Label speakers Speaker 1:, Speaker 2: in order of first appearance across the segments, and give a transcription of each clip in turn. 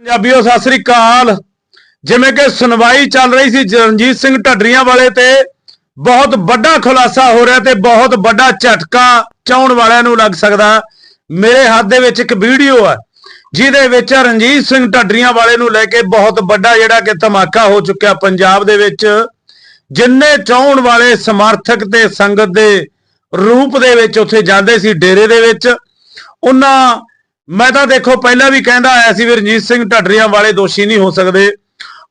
Speaker 1: ਪੰਜਾਬੀਓ, ਸਤਿ ਸ੍ਰੀ ਅਕਾਲ। ਜਿਵੇਂ ਕਿ ਸੁਣਵਾਈ ਚੱਲ ਰਹੀ ਸੀ ਰਣਜੀਤ ਸਿੰਘ ਢੱਡਰੀਆਂ ਵਾਲੇ ਤੇ, ਬਹੁਤ ਵੱਡਾ ਖੁਲਾਸਾ ਹੋ ਰਿਹਾ ਤੇ ਬਹੁਤ ਵੱਡਾ ਝਟਕਾ ਚਾਉਣ ਵਾਲਿਆਂ ਨੂੰ ਲੱਗ ਸਕਦਾ। ਮੇਰੇ ਹੱਥ ਦੇ ਵਿੱਚ ਇੱਕ ਵੀਡੀਓ ਹੈ ਜਿਹਦੇ ਵਿੱਚ ਰਣਜੀਤ ਸਿੰਘ ਢੱਡਰੀਆਂ ਵਾਲੇ ਨੂੰ ਲੈ ਕੇ ਬਹੁਤ ਵੱਡਾ ਜਿਹੜਾ ਕਿ ਧਮਾਕਾ ਹੋ ਚੁੱਕਿਆ ਪੰਜਾਬ ਦੇ ਵਿੱਚ। ਜਿੰਨੇ ਚਾਉਣ ਵਾਲੇ ਸਮਰਥਕ ਤੇ ਸੰਗਤ ਦੇ ਰੂਪ ਦੇ ਵਿੱਚ ਉੱਥੇ ਜਾਂਦੇ ਸੀ, ਡੇਰੇ ਦੇ ਵਿੱਚ, ਉਹਨਾਂ ਮੈਂ ਤਾਂ ਦੇਖੋ, ਪਹਿਲਾਂ ਵੀ ਕਹਿੰਦਾ ਆਇਆ ਸੀ ਵੀ ਰਣਜੀਤ ਸਿੰਘ ਢੱਡਰੀਆਂ ਵਾਲੇ ਦੋਸ਼ੀ ਨਹੀਂ ਹੋ ਸਕਦੇ।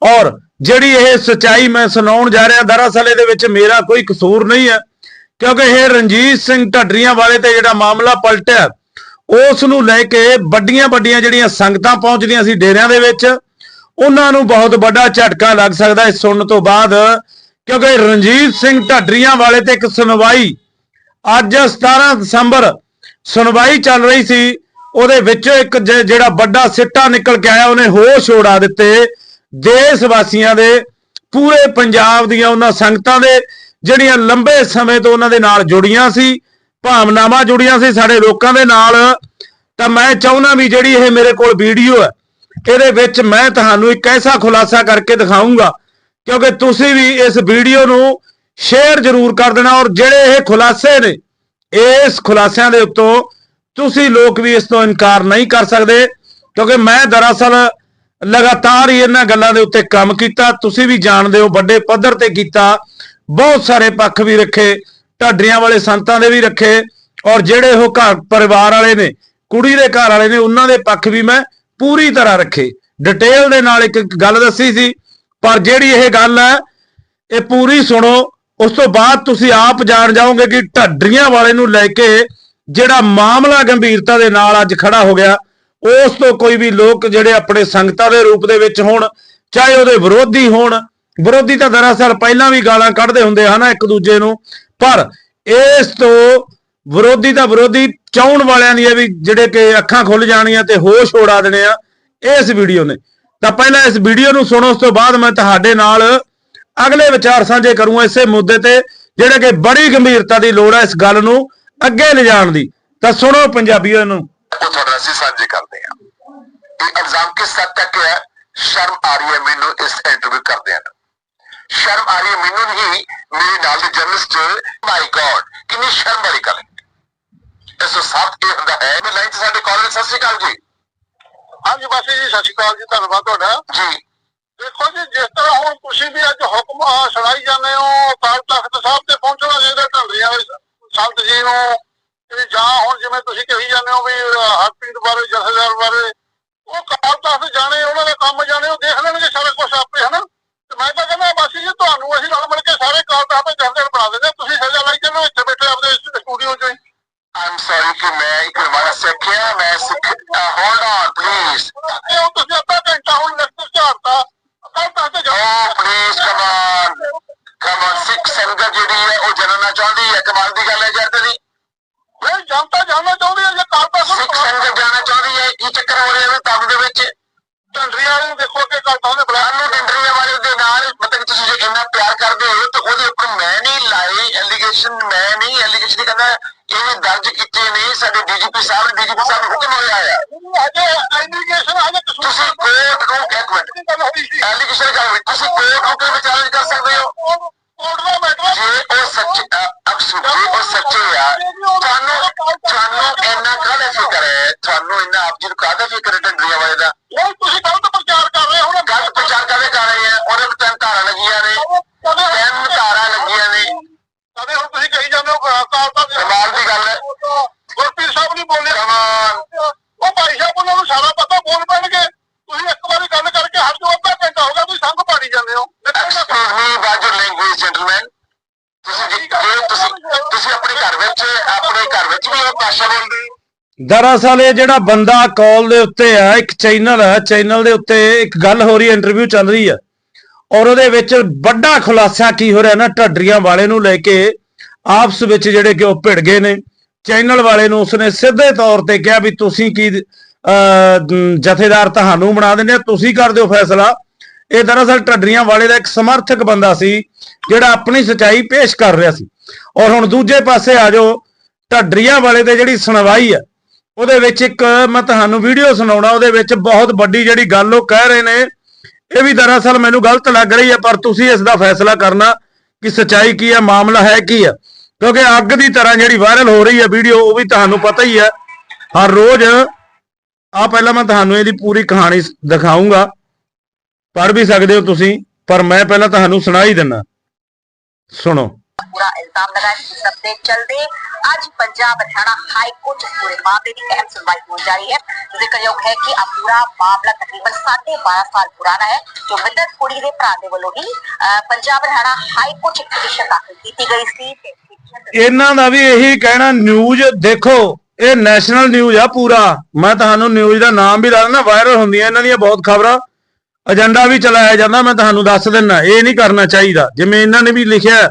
Speaker 1: ਔਰ ਜਿਹੜੀ ਇਹ ਸਚਾਈ ਮੈਂ ਸੁਣਾਉਣ ਜਾ ਰਿਹਾ, ਦਰਅਸਲ ਇਹਦੇ ਵਿੱਚ ਮੇਰਾ ਕੋਈ ਕਸੂਰ ਨਹੀਂ ਹੈ। ਕਿਉਂਕਿ ਇਹ ਰਣਜੀਤ ਸਿੰਘ ਢੱਡਰੀਆਂ ਵਾਲੇ ਤੇ ਜਿਹੜਾ ਮਾਮਲਾ ਪਲਟਿਆ, ਉਸ ਨੂੰ ਲੈ ਕੇ ਵੱਡੀਆਂ ਵੱਡੀਆਂ ਜਿਹੜੀਆਂ ਸੰਗਤਾਂ ਪਹੁੰਚਦੀਆਂ ਸੀ ਡੇਰਿਆਂ ਦੇ ਵਿੱਚ, ਉਹਨਾਂ ਨੂੰ ਬਹੁਤ ਵੱਡਾ ਝਟਕਾ ਲੱਗ ਸਕਦਾ ਹੈ ਸੁਣਨ ਤੋਂ ਬਾਅਦ। ਕਿਉਂਕਿ ਰਣਜੀਤ ਸਿੰਘ ਢੱਡਰੀਆਂ ਵਾਲੇ ਤੇ ਇੱਕ ਸੁਣਵਾਈ ਅੱਜ 17 ਦਸੰਬਰ ਸੁਣਵਾਈ ਚੱਲ ਰਹੀ ਸੀ। ਉਹਦੇ ਵਿੱਚੋਂ ਇੱਕ ਜਿਹੜਾ ਵੱਡਾ ਸਿੱਟਾ ਨਿਕਲ ਕੇ ਆਇਆ, ਉਹਨੇ ਹੋਸ਼ ਉਡਾ ਦਿੱਤੇ। ਦੇਸ਼ ਵਾਸੀਆਂ ਦੇ, ਪੂਰੇ ਪੰਜਾਬ ਦੀਆਂ ਉਹਨਾਂ ਸੰਗਤਾਂ ਦੇ, ਜਿਹੜੀਆਂ ਲੰਬੇ ਸਮੇਂ ਤੋਂ ਉਹਨਾਂ ਦੇ ਨਾਲ ਜੁੜੀਆਂ ਸੀ, ਭਾਵਨਾਵਾਂ ਜੁੜੀਆਂ ਸੀ ਸਾਡੇ ਲੋਕਾਂ ਦੇ ਨਾਲ। ਤਾਂ ਮੈਂ ਚਾਹੁੰਦਾ ਵੀ ਜਿਹੜੀ ਇਹ ਮੇਰੇ ਕੋਲ ਵੀਡੀਓ ਹੈ, ਇਹਦੇ ਵਿੱਚ ਮੈਂ ਤੁਹਾਨੂੰ ਇੱਕ ਐਸਾ ਖੁਲਾਸਾ ਕਰਕੇ ਦਿਖਾਉਂਗਾ ਕਿਉਂਕਿ ਤੁਸੀਂ ਵੀ ਇਸ ਵੀਡੀਓ ਨੂੰ ਸ਼ੇਅਰ ਜ਼ਰੂਰ ਕਰ ਦੇਣਾ ਔਰ ਜਿਹੜੇ ਇਹ ਖੁਲਾਸੇ ਨੇ, ਇਸ ਖੁਲਾਸਿਆਂ ਦੇ ਉੱਤੋਂ ਤੁਸੀਂ ਲੋਕ ਵੀ ਇਸ ਤੋਂ ਇਨਕਾਰ ਨਹੀਂ ਕਰ ਸਕਦੇ, ਕਿਉਂਕਿ ਮੈਂ ਦਰਅਸਲ ਲਗਾਤਾਰ ਹੀ ਇਹਨਾਂ ਗੱਲਾਂ ਦੇ ਉੱਤੇ ਕੰਮ ਕੀਤਾ, ਤੁਸੀਂ ਵੀ ਜਾਣਦੇ ਹੋ, ਵੱਡੇ ਪੱਧਰ ਤੇ ਕੀਤਾ, ਬਹੁਤ ਸਾਰੇ ਪੱਖ ਵੀ ਰੱਖੇ, ਢਾਡਰੀਆਂ ਵਾਲੇ ਸੰਤਾਂ ਦੇ ਵੀ ਰੱਖੇ, ਔਰ ਜਿਹੜੇ ਉਹ ਘਰ ਪਰਿਵਾਰ ਵਾਲੇ ਨੇ, ਕੁੜੀ ਦੇ ਘਰ ਵਾਲੇ ਨੇ, ਉਹਨਾਂ ਦੇ ਪੱਖ ਵੀ ਮੈਂ ਪੂਰੀ ਤਰ੍ਹਾਂ ਰੱਖੇ। ਡਿਟੇਲ ਦੇ ਨਾਲ ਇੱਕ ਗੱਲ ਦੱਸੀ ਸੀ, ਪਰ ਜਿਹੜੀ ਇਹ ਗੱਲ ਹੈ, ਇਹ ਪੂਰੀ ਸੁਣੋ, ਉਸ ਤੋਂ ਬਾਅਦ ਤੁਸੀਂ ਆਪ ਜਾਣ ਜਾਓਗੇ ਕਿ ਢੱਡਰੀਆਂ ਵਾਲੇ ਨੂੰ ਲੈ ਕੇ ਜਿਹੜਾ ਮਾਮਲਾ ਗੰਭੀਰਤਾ ਦੇ ਨਾਲ ਅੱਜ ਖੜਾ ਹੋ ਗਿਆ, ਉਸ ਤੋਂ ਕੋਈ ਵੀ ਲੋਕ ਜਿਹੜੇ ਆਪਣੇ ਸੰਗਤਾਂ ਦੇ ਰੂਪ ਦੇ ਵਿੱਚ ਹੋਣ, ਚਾਹੇ ਉਹਦੇ ਵਿਰੋਧੀ ਹੋਣ, ਵਿਰੋਧੀ ਤਾਂ ਦਰਅਸਲ ਪਹਿਲਾਂ ਵੀ ਗਾਲਾਂ ਕੱਢਦੇ ਹੁੰਦੇ ਹਨ ਇੱਕ ਦੂਜੇ ਨੂੰ, ਪਰ ਇਸ ਤੋਂ ਵਿਰੋਧੀ ਤਾਂ ਵਿਰੋਧੀ ਚਾਉਣ ਵਾਲਿਆਂ ਦੀ ਵੀ ਜਿਹੜੇ ਕਿ ਅੱਖਾਂ ਖੁੱਲ ਜਾਣੀਆਂ ਤੇ ਹੋਸ਼ ਉਡਾ ਦੇਣੇ ਆ, ਇਸ ਵੀਡੀਓ ਨੇ। ਤਾਂ ਪਹਿਲਾਂ ਇਸ ਵੀਡੀਓ ਨੂੰ ਸੁਣੋ, ਉਸ ਤੋਂ ਬਾਅਦ ਮੈਂ ਤੁਹਾਡੇ ਨਾਲ ਅਗਲੇ ਵਿਚਾਰ ਸਾਂਝੇ ਕਰੂੰਗਾ ਇਸੇ ਮੁੱਦੇ ਤੇ, ਜਿਹੜੇ ਕਿ ਬੜੀ ਗੰਭੀਰਤਾ ਦੀ ਲੋੜ ਹੈ ਇਸ ਗੱਲ ਨੂੰ। ਅੱਗੇ ਲਿਜਾਣ ਦੀ। ਤਾਂ ਸੁਣੋ ਪੰਜਾਬੀਓ ਨੂੰ।
Speaker 2: ਉਹ ਤੁਹਾਡੇ ਅਸੀਂ ਸਾਂਝੇ ਕਰਦੇ ਹਾਂ। ਇਹ ਇਲਜ਼ਾਮ ਕਿਸ ਹੱਦ ਤੱਕ ਹੈ? ਸ਼ਰਮ ਆ ਰਹੀ ਹੈ ਮੈਨੂੰ ਇਸ ਇੰਟਰਵਿਊ ਕਰਦੇ ਹਨ ਸ਼ਰਮ ਆ ਰਹੀ ਹੈ ਮੈਨੂੰ ਨਹੀਂ ਮੇਰੇ ਨਾਲ ਦੇ ਜਰਨਲਿਸਟ ਮਾਈ ਗॉड ਕਿੰਨੀ ਸ਼ਰਮ ਵਾਲੀ ਗੱਲ ਹੈ। ਇਸ ਤੋਂ ਸਾਫ਼ ਇਹ ਹੁੰਦਾ ਹੈ ਮੈਂ ਲਾਈਨ 'ਚ ਸਾਡੇ ਕਾਲਰ ਸਤਿ ਸ਼੍ਰੀ ਅਕਾਲ ਜੀ।
Speaker 3: ਹਾਂਜੀ ਬਾਸੀ ਜੀ ਸਤਿ ਸ਼੍ਰੀ ਅਕਾਲ ਜੀ ਧੰਨਵਾਦ ਤੁਹਾਡਾ।
Speaker 2: ਜੀ।
Speaker 3: ਦੇਖੋ ਜੀ ਜਿਸ ਤਰ੍ਹਾਂ ਹੁਣ ਤੁਸੀਂ ਵੀ ਅੱਜ ਹੁਕਮ ਆ ਸੁਣਾਈ ਜਾਂਦੇ ਹੋ ਅਕਾਲ ਤਖਤ ਸਾਹਿਬ ਤੇ ਪਹੁੰਚਣਾ ਚਾਹੀਦਾ ਢੰਡਰੀਆਂ ਵਾਲੇ ਸੰਤ ਜੀ ਨੂੰ ਤੇ ਜਾਂ ਹੁਣ ਜਿਵੇਂ ਤੁਸੀਂ ਕਹੀ ਜਾਂਦੇ ਹੋ ਵੀ ਅਹ, ਹਰਪ੍ਰੀਤ ਬਾਰੇ ਜਥੇਦਾਰ ਬਾਰੇ ਉਹ ਅਕਾਲ ਤਖਤ ਜਾਣੇ ਉਹਨਾਂ ਦਾ ਕੰਮ ਜਾਣੇ ਉਹ ਦੇਖ ਲੈਣਗੇ ਸਾਰਾ ਕੁਝ ਆਪੇ ਹਨਾ ਤੇ ਮੈਂ ਤਾਂ ਕਹਿੰਦਾ ਬਾਸੀ ਜੀ ਤੁਹਾਨੂੰ ਅਸੀਂ ਨਾਲ ਮਿਲ ਕੇ ਸਾਰੇ ਅਕਾਲ ਤਖਤ ਦੇ ਜਥੇਦਾਰ ਬਣਾ ਦਿੰਦੇ ਹਾਂ। ਤੁਸੀਂ ਸਜ਼ਾ ਲਾਈ ਚੱਲੋ ਇੱਥੇ ਬੈਠੇ ਆਪਣੇ ਸਟੂਡੀਓ 'ਚ ਹੀ
Speaker 2: ਆਮ ਸੌਰੀ ਕਿ ਮੈਂ ਸਿੱਖਿਆ ਮੈਂ ਸਿੱਖ ਹੋਲਡ ਔਨ ਪਲੀਜ਼
Speaker 3: ਹੁਣ ਤੁਸੀਂ ਅੱਧਾ ਘੰਟਾ ਹੁਣ ਲੈਕਚਰ ਝਾੜਤਾ ਅਕਾਲ ਤਖਤ ਤੇ ਜਾਓ।
Speaker 2: ਓ ਪਲੀਜ਼ ਕਮ ਕਮ ਔਨ ਸਿੱਖ ਸੰਗਤ ਜਿਹੜੀ ਹੈ ਉਹ ਜਨਨਾ ਚਾਹੁੰਦੀ ਹੈ। ਕਮਾਲ ਦੀ ਗੱਲ ਹੈ ਯਾਰ ਤੇਰੀ
Speaker 3: ਨਹੀਂ ਜਨਤਾ ਜਾਣਨਾ ਚਾਹੁੰਦੀ ਹੈ ਜੇ ਤਖਤ
Speaker 2: ਸਿੱਖ ਸੰਗਤ ਜਾਣਾ ਚਾਹੁੰਦੀ ਹੈ ਕੀ ਚੱਕਰ ਹੋ ਰਿਹਾ ਹੈ ਤਬ ਦੇ ਵਿੱਚ।
Speaker 3: ਢੰਡਰੀਆਂ ਨੂੰ ਦੇਖੋ ਕਿ ਅਕਾਲ ਤਖਤ ਨੇ
Speaker 2: ਐਲੀਗੇਸ਼ਨ ਮੈਂ ਨਹੀਂ ਐਲੀਗੇਸ਼ਨ ਕਹਿੰਦਾ ਇਹ ਦਰਜ ਕੀਤੇ ਨੇ ਸਾਡੇ ਡੀਜੀਪੀ ਸਾਹਿਬ ਨੇ ਡੀਜੀਪੀ ਸਾਹਿਬ ਨੂੰ ਹੁਕਮ ਹੋਇਆ ਆ
Speaker 3: ਅਜੇ ਐਲੀਗੇਸ਼ਨ ਅਜੇ ਕਸੂਰ
Speaker 2: ਤੁਸੀਂ ਕੋਰਟ ਨੂੰ ਇੱਕ ਮਿੰਟ। ਐਲੀਗੇਸ਼ਨ ਹੋਈ ਤੁਸੀਂ ਕੋਰਟ ਨੂੰ ਕਿਵੇਂ ਚੈਲੰਜ ਕਰ ਸਕਦੇ ਹੋ?
Speaker 3: ਕੋਰਟ ਦਾ ਮੈਟਰ
Speaker 2: ਜੇ ਉਹ ਸੱਚ ਅਕਸੂ ਜੇ ਉਹ ਸੱਚੇ ਆ ਤੁਹਾਨੂੰ ਤੁਹਾਨੂੰ ਇੰਨਾ ਕਾਹਦਾ ਫਿਕਰ ਹੈ ਤੁਹਾਨੂੰ ਇੰਨਾ ਆਪ ਜੀ ਨੂੰ ਕਾਹਦਾ ਫਿਕਰ ਹੈ ਡੰਡਰੀਆਂ ਵਾਲੇ ਦਾ
Speaker 3: ਨਹੀਂ ਤੁਸੀਂ ਗਲਤ ਪ੍ਰਚਾਰ ਕਰ ਰਹੇ ਹੋ ਨਾ
Speaker 2: ਗੱਲ ਪ੍ਰਚਾਰ ਕਾਹਦੇ ਕਰ ਰਹੇ ਆ ਉਹਦੇ ਵਿੱਚ ਤਿੰਨ ਧਾਰਾਂ ਲੱਗੀਆਂ ਨੇ
Speaker 3: ਕਦੇ
Speaker 2: ਤਿੰਨ ਧਾਰਾਂ ਲੱਗੀਆਂ ਨੇ
Speaker 3: ਕਦੇ ਹੁਣ ਤੁਸੀਂ ਕਹੀ ਜਾਂਦੇ ਹੋ ਅਕਾਲ ਤਖਤ
Speaker 2: ਕਮਾਲ ਦੀ ਗੱਲ ਹੈ।
Speaker 3: ਗੁਰਪ੍ਰੀਤ ਸਾਹਿਬ ਨਹੀਂ ਬੋਲੇ
Speaker 2: ਕਮਾਲ
Speaker 3: ਉਹ ਭਾਈ ਸਾਹਿਬ ਉਹਨਾਂ ਨੂੰ ਸਾਰਾ ਪਤਾ ਬੋਲ ਪੈਣਗੇ ਤੁਸੀਂ ਇੱਕ ਵਾਰੀ ਗੱਲ ਕਰਕੇ ਹਟ ਜਾਓ ਅੱਧਾ ਘੰਟਾ ਹੋ ਗਿਆ ਤੁਸੀਂ ਸੰਗ ਪਾੜੀ ਜਾਂਦੇ ਹੋ
Speaker 2: ਐਕਸਕਿਊਜ਼ ਮੀ ਬਾਈ ਯੂਰ ਲੈਂਗੁਏਜ ਜੈਂਟਲਮੈਨ ਤੁਸੀਂ ਜੇ ਜੇ ਤੁਸੀਂ ਤੁਸੀਂ ਆਪਣੇ ਘਰ ਵਿੱਚ ਆਪਣੇ ਘਰ ਵਿੱਚ ਵੀ ਉਹ ਭਾਸ਼ਾ ਬੋਲਦੇ ਹੋ
Speaker 1: ਦਰਅਸਲ ਇਹ ਜਿਹੜਾ ਬੰਦਾ ਕਾਲ ਦੇ ਉੱਤੇ ਆ ਇੱਕ ਚੈਨਲ ਹੈ ਚੈਨਲ ਦੇ ਉੱਤੇ ਇੱਕ ਗੱਲ ਹੋ ਰਹੀ ਹੈ ਇੰਟਰਵਿਊ ਚੱਲ ਰਹੀ ਹੈ। ਔਰ ਉਹਦੇ ਵਿੱਚ ਵੱਡਾ ਖੁਲਾਸਾ ਕੀ ਹੋ ਰਿਹਾ ਨਾ ਢੱਡਰੀਆਂ ਵਾਲੇ ਨੂੰ ਲੈ ਕੇ ਆਪਸ ਵਿੱਚ ਜਿਹੜੇ ਕਿ ਉਹ ਭਿੜ ਗਏ ਨੇ। ਚੈਨਲ ਵਾਲੇ ਨੂੰ ਉਸਨੇ ਸਿੱਧੇ ਤੌਰ ਤੇ ਕਿਹਾ ਵੀ ਤੁਸੀਂ ਕੀ ਅਹ, ਜਥੇਦਾਰ ਤੁਹਾਨੂੰ ਬਣਾ ਦਿੰਦੇ ਤੁਸੀਂ ਕਰ ਦਿਓ ਫੈਸਲਾ। ਇਹ ਦਰਅਸਲ ਢੱਡਰੀਆਂ ਵਾਲੇ ਦਾ ਇੱਕ ਸਮਰਥਕ ਬੰਦਾ ਸੀ ਜਿਹੜਾ ਆਪਣੀ ਸਚਾਈ ਪੇਸ਼ ਕਰ ਰਿਹਾ ਸੀ। ਔਰ ਹੁਣ ਦੂਜੇ ਪਾਸੇ ਆ ਜਾਓ ਢੱਡਰੀਆਂ ਵਾਲੇ ਤੇ ਜਿਹੜੀ ਸੁਣਵਾਈ ਹੈ ਉਹਦੇ ਵਿੱਚ ਇੱਕ ਮੈਂ ਤੁਹਾਨੂੰ ਵੀਡੀਓ ਸੁਣਾਉਣਾ, ਉਹਦੇ ਵਿੱਚ ਬਹੁਤ ਵੱਡੀ ਜਿਹੜੀ ਗੱਲ ਉਹ ਕਹਿ ਰਹੇ ਨੇ। ਇਹ ਵੀ ਦਰਅਸਲ ਮੈਨੂੰ ਗਲਤ ਲੱਗ ਰਹੀ ਹੈ ਪਰ ਤੁਸੀਂ ਇਸ ਦਾ ਫੈਸਲਾ ਕਰਨਾ ਕਿ ਸਚਾਈ ਕੀ ਹੈ ਮਾਮਲਾ ਹੈ ਕੀ ਹੈ ਕਿਉਂਕਿ ਅੱਗ ਦੀ ਤਰ੍ਹਾਂ ਜਿਹੜੀ ਵਾਇਰਲ ਹੋ ਰਹੀ ਹੈ ਵੀਡੀਓ, ਉਹ ਵੀ ਤੁਹਾਨੂੰ ਪਤਾ ਹੀ ਹੈ ਹਰ ਰੋਜ਼ ਆ ਪਹਿਲਾਂ ਮੈਂ ਤੁਹਾਨੂੰ ਇਹਦੀ ਪੂਰੀ ਕਹਾਣੀ ਸ- ਦਿਖਾਊਂਗਾ। ਪੜ੍ਹ ਵੀ ਸਕਦੇ ਹੋ ਤੁਸੀਂ, ਪਰ ਮੈਂ ਪਹਿਲਾਂ ਤੁਹਾਨੂੰ ਸੁਣਾ ਹੀ ਦਿੰਨਾ ਸੁਣੋ।
Speaker 4: ਪੂਰਾ ਇਲਜ਼ਾਮ ਲਗਾਇਆ ਇਸ ਸਭ ਦੇ ਚਲਦੇ ਅੱਜ ਪੰਜਾਬ ਹਰਿਆਣਾ ਹਾਈ ਕੋਰਟ 'ਚ ਪੂਰੇ ਮਾਮਲੇ ਦੀ ਅਹਿਮ ਸੁਣਵਾਈ ਹੋਣ ਜਾ ਹੈ। ਜ਼ਿਕਰਯੋਗ ਹੈ ਕਿ ਆ ਪੂਰਾ ਮਾਮਲਾ ਤਕਰੀਬਨ 12.5 ਸਾਲ ਪੁਰਾਣਾ ਹੈ, ਜੋ ਮ੍ਰਿਤਕ ਕੁੜੀ ਦੇ ਭਰਾ ਦੇ ਵੱਲੋਂ ਹੀ ਪੰਜਾਬ ਹਰਿਆਣਾ ਹਾਈ ਕੋਰਟ 'ਚ ਪਟੀਸ਼ਨ ਦਾਖਲ ਕੀਤੀ ਗਈ ਸੀ
Speaker 1: ਇਹਨਾਂ ਦਾ ਵੀ ਇਹੀ ਕਹਿਣਾ ਨਿਊਜ਼ ਦੇਖੋ, ਇਹ ਨੈਸ਼ਨਲ ਨਿਊਜ਼ ਆ ਪੂਰਾ। ਮੈਂ ਤੁਹਾਨੂੰ ਨਿਊਜ਼ ਦਾ ਨਾਮ ਵੀ ਦੱਸ ਦਿੰਦਾ ਵਾਇਰਲ ਹੁੰਦੀਆਂ ਇਹਨਾਂ ਦੀਆਂ ਬਹੁਤ ਖਬਰਾਂ। ਏਜੰਡਾ ਵੀ ਚਲਾਇਆ ਜਾਂਦਾ, ਮੈਂ ਤੁਹਾਨੂੰ ਦੱਸ ਦਿੰਦਾ, ਇਹ ਨਹੀਂ ਕਰਨਾ ਚਾਹੀਦਾ। ਜਿਵੇਂ ਇਹਨਾਂ ਨੇ ਵੀ ਲਿਖਿਆ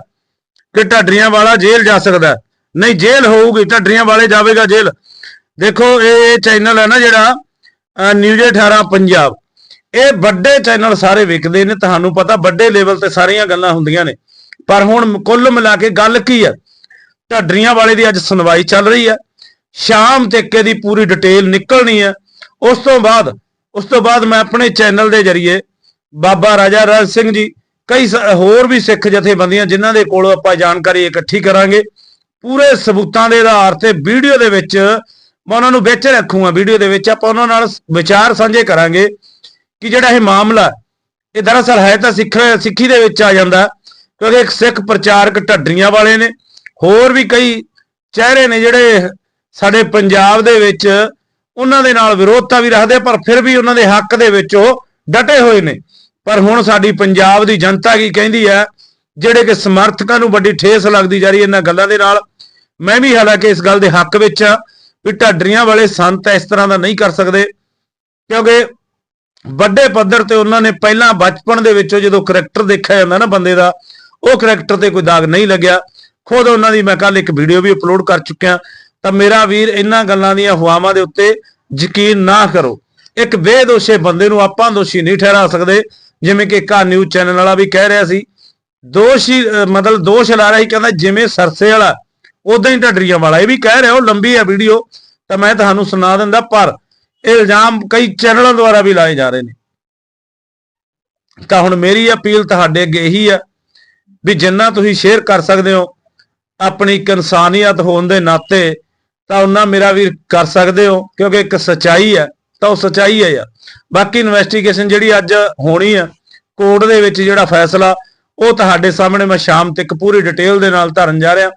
Speaker 1: ਕਿ ਢੱਡਰੀਆਂ ਵਾਲਾ ਜੇਲ੍ਹ ਜਾ ਸਕਦਾ ਨਹੀਂ, ਜੇਲ੍ਹ ਹੋਊਗੀ, ਢੱਡਰੀਆਂ ਵਾਲੇ ਜਾਵੇਗਾ ਜੇਲ੍ਹ। ਦੇਖੋ, ਇਹ ਚੈਨਲ ਹੈ ਨਾ ਜਿਹੜਾ ਨਿਊਜ਼ 18 ਪੰਜਾਬ। ਇਹ ਵੱਡੇ ਚੈਨਲ ਸਾਰੇ ਵਿਕਦੇ ਨੇ, ਤੁਹਾਨੂੰ ਪਤਾ, ਵੱਡੇ ਲੈਵਲ ਤੇ ਸਾਰੀਆਂ ਗੱਲਾਂ ਹੁੰਦੀਆਂ ਨੇ। ਪਰ ਹੁਣ ਕੁੱਲ ਮਿਲਾ ਕੇ ਗੱਲ ਕੀ ਹੈ? ਢੱਡਰੀਆਂ ਵਾਲੇ ਦੀ ਅੱਜ ਸੁਣਵਾਈ ਚੱਲ ਰਹੀ ਹੈ। ਸ਼ਾਮ ਤੱਕ ਇਹਦੀ ਪੂਰੀ ਡਿਟੇਲ ਨਿਕਲਣੀ ਹੈ। ਉਸ ਤੋਂ ਬਾਅਦ, ਉਸ ਤੋਂ ਬਾਅਦ ਮੈਂ ਆਪਣੇ ਚੈਨਲ ਦੇ ਜ਼ਰੀਏ ਬਾਬਾ ਰਾਜਾ ਰਾਜ ਸਿੰਘ ਜੀ, ਕਈ ਸ- ਹੋਰ ਵੀ ਸਿੱਖ ਜਥੇਬੰਦੀਆਂ ਜਿਨ੍ਹਾਂ ਦੇ ਕੋਲੋਂ ਆਪਾਂ ਜਾਣਕਾਰੀ ਇਕੱਠੀ ਕਰਾਂਗੇ। ਪੂਰੇ ਸਬੂਤਾਂ ਦੇ ਆਧਾਰ ਤੇ ਵੀਡੀਓ ਦੇ ਵਿੱਚ ਮੈਂ ਉਹਨਾਂ ਨੂੰ ਵਿੱਚ ਰੱਖੂਗਾ, ਵੀਡੀਓ ਦੇ ਵਿੱਚ ਆਪਾਂ ਉਹਨਾਂ ਨਾਲ ਵਿਚਾਰ ਸਾਂਝੇ ਕਰਾਂਗੇ ਕਿ ਜਿਹੜਾ ਇਹ ਮਾਮਲਾ ਇਹ ਦਰਅਸਲ ਹੈ ਤਾਂ ਸਿੱਖ, ਸਿੱਖੀ ਦੇ ਵਿੱਚ ਆ ਜਾਂਦਾ ਕਿਉਂਕਿ ਇੱਕ ਸਿੱਖ ਪ੍ਰਚਾਰਕ ਢੱਡਰੀਆਂ ਵਾਲੇ ਨੇ, ਹੋਰ ਵੀ ਕਈ ਚਿਹਰੇ ਨੇ ਜਿਹੜੇ ਸਾਡੇ ਪੰਜਾਬ ਦੇ ਵਿੱਚ ਉਹਨਾਂ ਦੇ ਨਾਲ ਵਿਰੋਧਤਾ ਵੀ ਰੱਖਦੇ ਪਰ ਫਿਰ ਵੀ ਉਹਨਾਂ ਦੇ ਹੱਕ ਦੇ ਵਿੱਚ ਉਹ ਡਟੇ ਹੋਏ ਨੇ। ਪਰ ਹੁਣ ਸਾਡੀ ਪੰਜਾਬ ਦੀ ਜਨਤਾ ਕੀ ਕਹਿੰਦੀ ਹੈ, ਜਿਹੜੇ ਕਿ ਸਮਰਥਕਾਂ ਨੂੰ ਵੱਡੀ ਠੇਸ ਲੱਗਦੀ ਜਾ ਰਹੀ ਹੈ ਇਹਨਾਂ ਗੱਲਾਂ ਦੇ ਨਾਲ ਮੈਂ ਵੀ ਹਾਲਾਂਕਿ ਇਸ ਗੱਲ ਦੇ ਹੱਕ ਵਿੱਚ ਆ ਵੀ ਢਾਡਰੀਆਂ ਵਾਲੇ ਸੰਤ ਇਸ ਤਰ੍ਹਾਂ ਦਾ ਨਹੀਂ ਕਰ ਸਕਦੇ, ਕਿਉਂਕਿ ਵੱਡੇ ਪੱਧਰ ਤੇ ਉਹਨਾਂ ਨੇ ਪਹਿਲਾਂ ਬਚਪਨ ਦੇ ਵਿੱਚੋਂ ਜਦੋਂ ਕਰੈਕਟਰ ਦੇਖਿਆ ਜਾਂਦਾ ਨਾ ਬੰਦੇ ਦਾ, ਉਹ ਕਰੈਕਟਰ ਤੇ ਕੋਈ ਦਾਗ ਨਹੀਂ ਲੱਗਿਆ। ਖੁਦ ਉਹਨਾਂ ਦੀ ਮੈਂ ਕੱਲ ਇੱਕ ਵੀਡੀਓ ਵੀ ਅਪਲੋਡ ਕਰ ਚੁੱਕਿਆ ਤਾਂ ਮੇਰਾ ਵੀਰ ਇਹਨਾਂ ਗੱਲਾਂ ਦੀਆਂ ਹਵਾਵਾਂ ਦੇ ਉੱਤੇ ਯਕੀਨ ਨਾ ਕਰੋ। ਇੱਕ ਬੇਦੋਸ਼ੇ ਬੰਦੇ ਨੂੰ ਆਪਾਂ ਦੋਸ਼ੀ ਨਹੀਂ ਠਹਿਰਾ ਸਕਦੇ, ਜਿਵੇਂ ਕਿ ਕਾ ਨਿਊਜ਼ ਚੈਨਲ ਵਾਲਾ ਵੀ ਕਹਿ ਰਿਹਾ ਸੀ। ਦੋਸ਼ੀ ਮਤਲਬ ਦੋਸ਼ ਲਾ ਰਿਹਾ ਸੀ, ਕਹਿੰਦਾ ਜਿਵੇਂ ਸਰਸੇ ਵਾਲਾ ਉਦਾਂ ਹੀ ਢੱਡਰੀਆਂ ਵਾਲਾ, ਇਹ ਵੀ ਕਹਿ ਰਿਹਾ, ਉਹ ਲੰਬੀ ਹੈ ਵੀਡੀਓ, ਤਾਂ ਮੈਂ ਤੁਹਾਨੂੰ ਸੁਣਾ ਦਿੰਦਾ, ਪਰ ਇਹ ਇਲਜ਼ਾਮ ਕਈ ਚੈਨਲਾਂ ਦੁਆਰਾ ਵੀ ਲਾਏ ਜਾ ਰਹੇ ਨੇ। ਤਾਂ ਹੁਣ ਮੇਰੀ ਅਪੀਲ ਤੁਹਾਡੇ ਅੱਗੇ ਇਹੀ ਆ ਵੀ ਜਿੰਨਾ ਤੁਸੀਂ ਸ਼ੇਅਰ ਕਰ ਸਕਦੇ ਹੋ, ਆਪਣੀ ਇੱਕ ਇਨਸਾਨੀਅਤ ਹੋਣ ਦੇ ਨਾਤੇ, ਤਾਂ ਉਹਨਾਂ ਮੇਰਾ ਵੀ ਕਰ ਸਕਦੇ ਹੋ, ਕਿਉਂਕਿ ਇੱਕ ਸਚਾਈ ਹੈ, ਤਾਂ ਉਹ ਸਚਾਈ ਹੈ ਯਾਰ। ਬਾਕੀ ਇਨਵੈਸਟੀਗੇਸ਼ਨ ਜਿਹੜੀ ਅੱਜ ਹੋਣੀ ਆ ਕੋਰਟ ਦੇ ਵਿੱਚ ਜਿਹੜਾ ਫੈਸਲਾ, ਉਹ ਤੁਹਾਡੇ ਸਾਹਮਣੇ ਮੈਂ ਸ਼ਾਮ ਤੱਕ ਪੂਰੀ ਡਿਟੇਲ ਦੇ ਨਾਲ ਧਰਨ ਜਾ ਰਿਹਾ।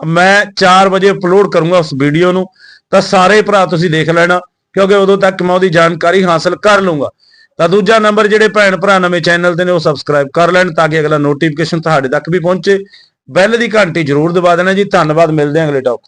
Speaker 1: ਮੈਂ 4 ਵਜੇ ਅਪਲੋਡ ਕਰੂੰਗਾ ਉਸ ਵੀਡੀਓ ਨੂੰ, ਤਾਂ ਸਾਰੇ ਭਰਾ ਤੁਸੀਂ ਦੇਖ ਲੈਣਾ, ਕਿਉਂਕਿ ਉਦੋਂ ਤੱਕ ਮੈਂ ਉਹਦੀ ਜਾਣਕਾਰੀ ਹਾਸਲ ਕਰ ਲੂੰਗਾ। ਤਾਂ ਦੂਜਾ ਨੰਬਰ ਜਿਹੜੇ ਭੈਣ ਭਰਾ ਨਵੇਂ ਚੈਨਲ ਦੇ ਨੇ, ਉਹ ਸਬਸਕ੍ਰਾਈਬ ਕਰ ਲੈਣ, ਤਾਂ ਕਿ ਅਗਲਾ ਨੋਟੀਫਿਕੇਸ਼ਨ ਤੁਹਾਡੇ ਤੱਕ ਵੀ ਪਹੁੰਚੇ। ਬੈਲ ਦੀ ਘੰਟੀ ਜ਼ਰੂਰ ਦਬਾ ਦੇਣਾ ਜੀ। ਧੰਨਵਾਦ, ਮਿਲਦੇ ਹਾਂ ਅਗਲੇ ਟਾਪ